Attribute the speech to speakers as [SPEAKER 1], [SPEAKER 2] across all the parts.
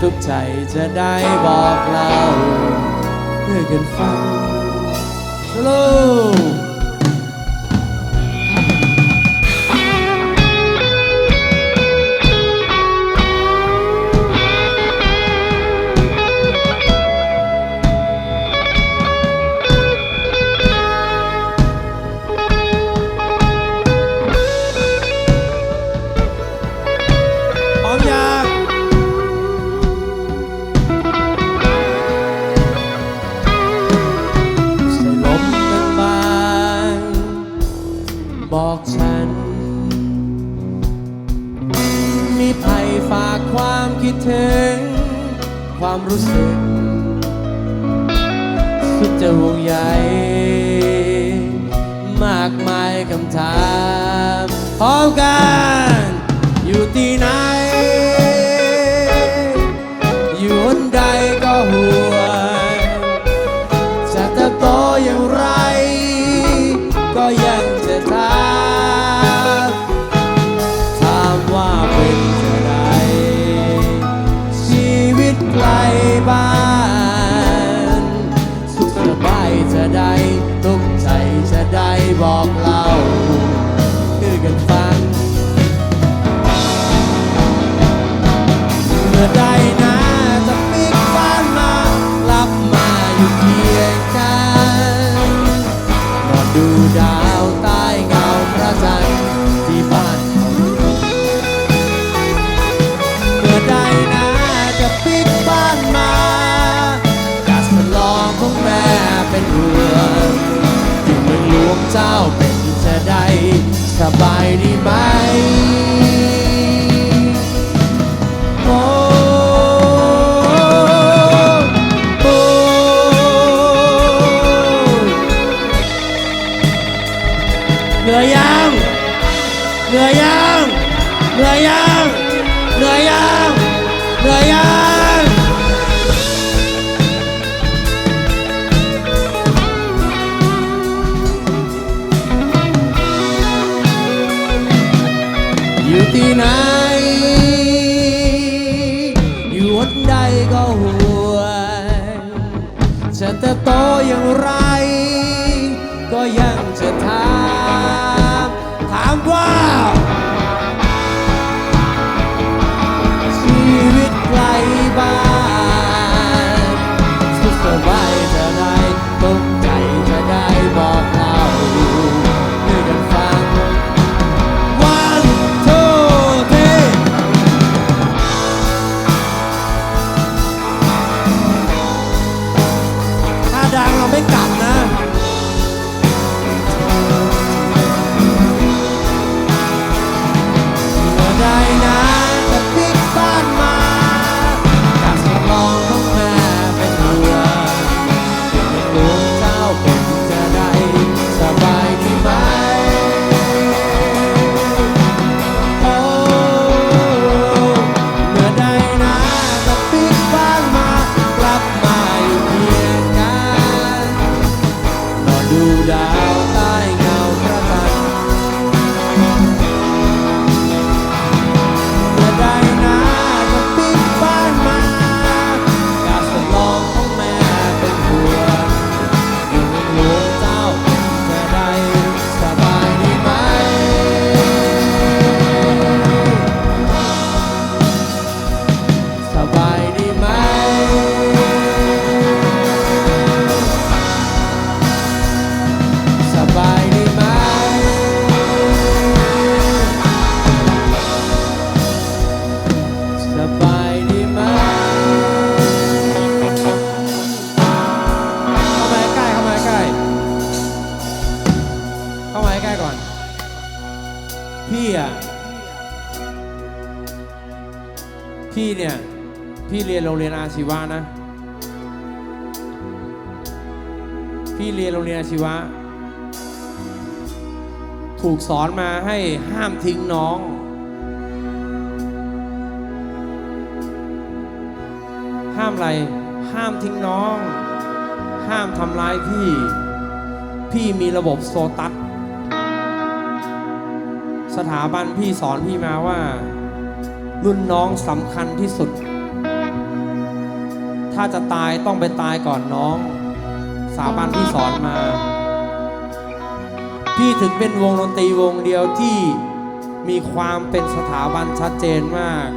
[SPEAKER 1] ทุกใจจะได้บอกเราเพื่อกันฟัง mighty, mighty. พี่เนี่ย พี่เรียนโรงเรียนอาชีวะนะ
[SPEAKER 2] พี่เรียนโรงเรียนอาชีวะ ถูกสอนมาให้ห้ามทิ้งน้อง ห้ามอะไร ห้ามทิ้งน้อง ห้ามทำร้ายพี่ พี่มีระบบโซตัส สถาบันพี่สอนพี่มาว่า รุ่นน้องสำคัญที่สุด ถ้าจะตายต้องไปตายก่อนน้องสถาบันพี่สอนมา พี่ถึงเป็นวงดนตรีวงเดียวที่มีความเป็นสถาบันชัดเจนมาก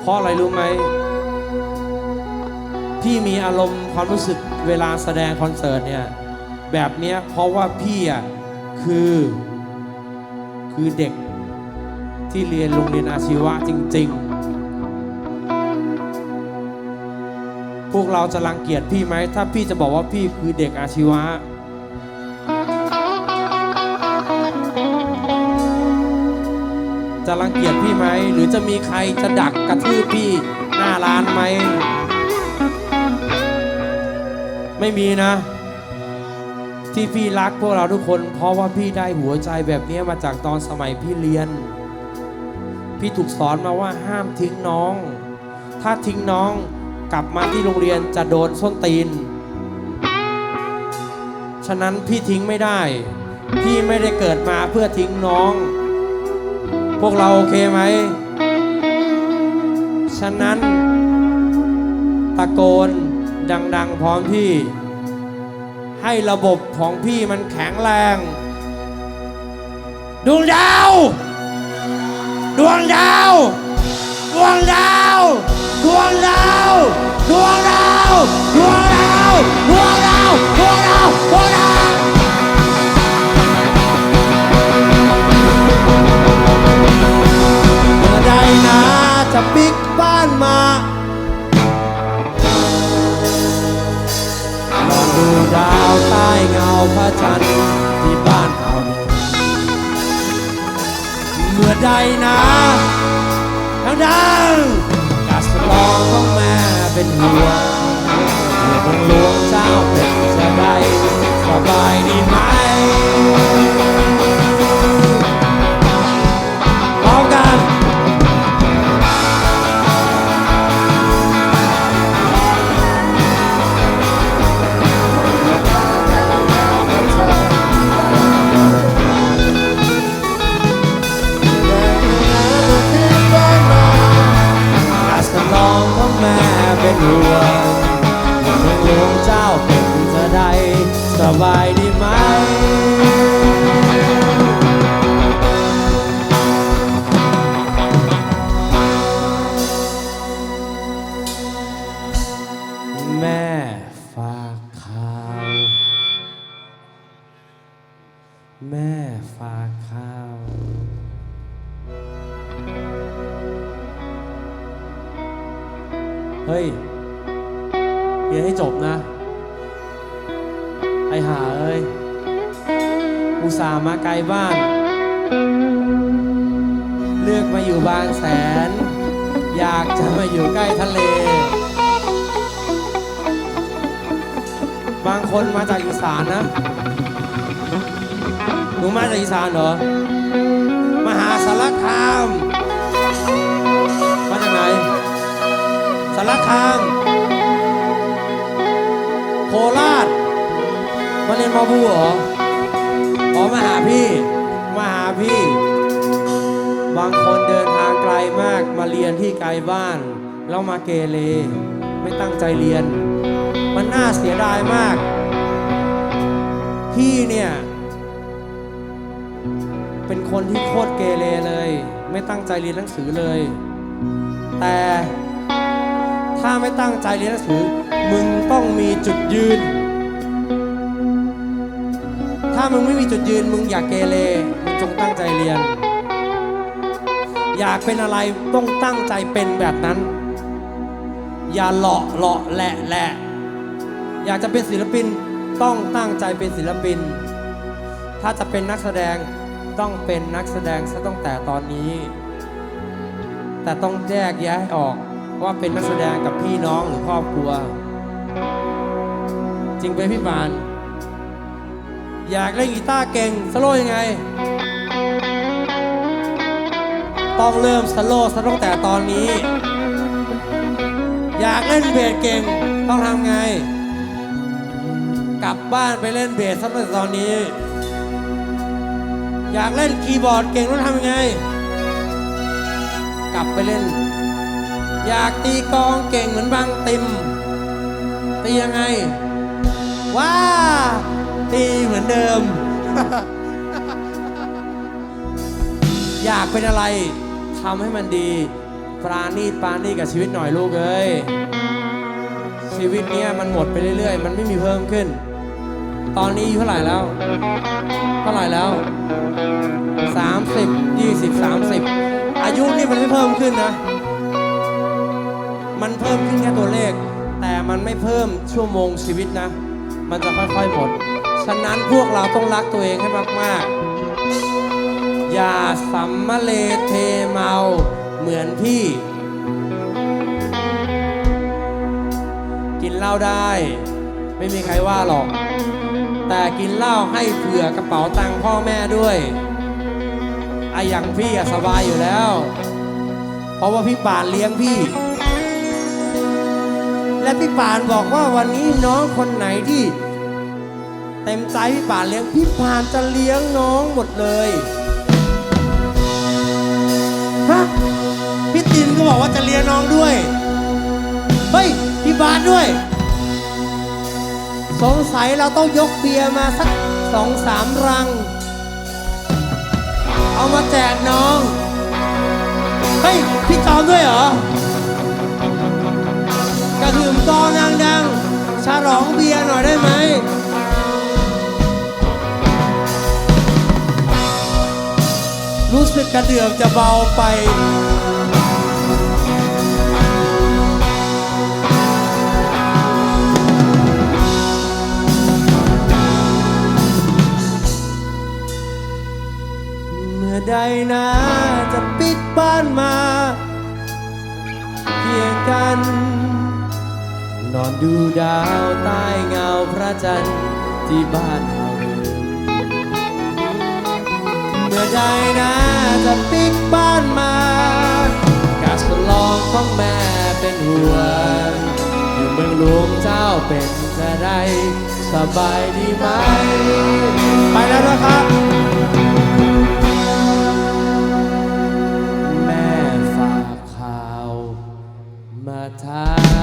[SPEAKER 2] เพราะอะไรรู้ไหม พี่มีอารมณ์ความรู้สึกเวลาแสดงคอนเสิร์ตเนี่ย แบบนี้เพราะว่าพี่อะคือ คือเด็กที่เรียนโรงเรียนอาชีวะจริง ๆ พวกเราจะรังเกียจพี่ไหม ถ้าพี่จะบอกว่าพี่คือเด็กอาชีวะ จะรังเกียจพี่ไหม หรือจะมีใครจะดักกระทืบพี่หน้าร้านไหม ไม่มีนะ ที่พี่รักพวกเราทุกคน เพราะว่าพี่ได้หัวใจแบบนี้มาจากตอนสมัยพี่เรียน พี่ถูกสอนมาว่าห้ามทิ้งน้อง ถ้าทิ้งน้องกลับมาที่โรงเรียนจะโดนส้นตีน ฉะนั้นพี่ทิ้งไม่ได้ พี่ไม่ได้เกิดมาเพื่อทิ้งน้อง พวกเราโอเคไหม ฉะนั้นตะโกนดัง ๆ พร้อมพี่ ให้ระบบของพี่มันแข็งแรง ดวงดาว ดวงดาว ดวงดาว ดวงดาว ดวงดาว ดวงดาว ดวงดาว ดาวใต้เงาพระจันทร์ที่บ้านเอาเมื่อใดนะดังๆกาสลองของแม่เป็นห่วงเมื่อองหลวงเจ้าเป็นจะได้สบายดีไหม แม่ฝากข่าว เฮ้ยเรียนให้จบนะ ไอหาเอ้ย อุตส่าห์มาไกลบ้าน เลือกมาอยู่บางแสน อยากจะมาอยู่ใกล้ทะเล บางคนมาจากอีสานนะ นูมาจากอีสานเหรอ มหาสารคาม มาจากไหน สารคาม โคราช มาเรียนมอบูเหรอ อ๋อมาหาพี่ มาหาพี่ บางคนเดินทางไกลมาก มาเรียนที่ไกลบ้าน แล้วมาเกเร ไม่ตั้งใจเรียน มันน่าเสียดายมาก พี่เนี่ย เป็นคนที่โคตรเกเรเลย ไม่ตั้งใจเรียนหนังสือเลย แต่ถ้าไม่ตั้งใจเรียนหนังสือ มึงต้องมีจุดยืน ถ้ามึงไม่มีจุดยืน มึงอยากเกเรมึงจงตั้งใจเรียน อยากเป็นอะไรต้องตั้งใจเป็นแบบนั้น อย่าหลาะหลาะแหละแหละอยากจะเป็นศิลปินต้องตั้งใจเป็นศิลปิน ถ้าจะเป็นนักแสดง ต้องเป็นนักแสดงซะตั้งแต่ตอนนี้ แต่ต้องแยกแยะให้ออกว่าเป็นนักแสดงกับพี่น้องหรือครอบครัว จริงไหมพี่ปาน อยากเล่นกีตาร์เก่งสโลว์ยังไง ต้องเริ่มสโลว์ซะตั้งแต่ตอนนี้ อยากเล่นเบสเก่งต้องทำไง กลับบ้านไปเล่นเบสซะตั้งแต่ตอนนี้ อยากเล่นคีย์บอร์ดเก่งต้องทำยังไง กลับไปเล่น อยากตีกองเก่งเหมือนบางติม ตียังไง ว้า ตีเหมือนเดิม อยากเป็นอะไรทำให้มันดี ปราณีปราณีกับชีวิตหน่อยลูกเอ้ยชีวิตเนี้ยมันหมดไปเรื่อยๆ มันไม่มีเพิ่มขึ้น ตอนนี้อายเท่าไหร่แล้ว เท่าไหร่แล้ว 30 20 30 อายุนี่มันไม่เพิ่มขึ้นนะ มันเพิ่มขึ้นแค่ตัวเลข แต่มันไม่เพิ่มชั่วโมงชีวิตนะ มันจะค่อยๆหมด ฉะนั้นพวกเราต้องรักตัวเองให้มากๆ อย่าสัมมะเลเทเมาเหมือนพี่ กินเหล้าได้ ไม่มีใครว่าหรอก แต่กินเหล้าให้เผื่อกระเป๋าตังค์พ่อแม่ด้วยไอ้อย่างพี่สบายอยู่แล้ว เพราะว่าพี่ป่านเลี้ยงพี่ และพี่ป่านบอกว่าวันนี้น้องคนไหนที่ เต็มใจพี่ป่านเลี้ยงพี่ป่านจะเลี้ยงน้องหมดเลยฮะพี่ตินก็บอกว่าจะเลี้ยงน้องด้วย เฮ้ย พี่บานด้วย สงสัยเราต้องยกเบียร์มาสักสองสามรัง เอามาแจกน้อง เฮ้ย พี่จอมด้วยเหรอกระถึมกองดังๆฉลองเบียร์หน่อยได้ไหมรู้สึกกระเดื่องจะเบาไป นะจะปิดบ้านมาเพียงกัน นอนดูดาวใต้เงาพระจันทร์ที่บ้านเราเมื่อใดนะจะปิดบ้านมา กาสลองของแม่เป็นห่วงอยู่เมืองหลวงเจ้าเป็นจะได้สบายดีไหม ไปแล้วนะครับ time.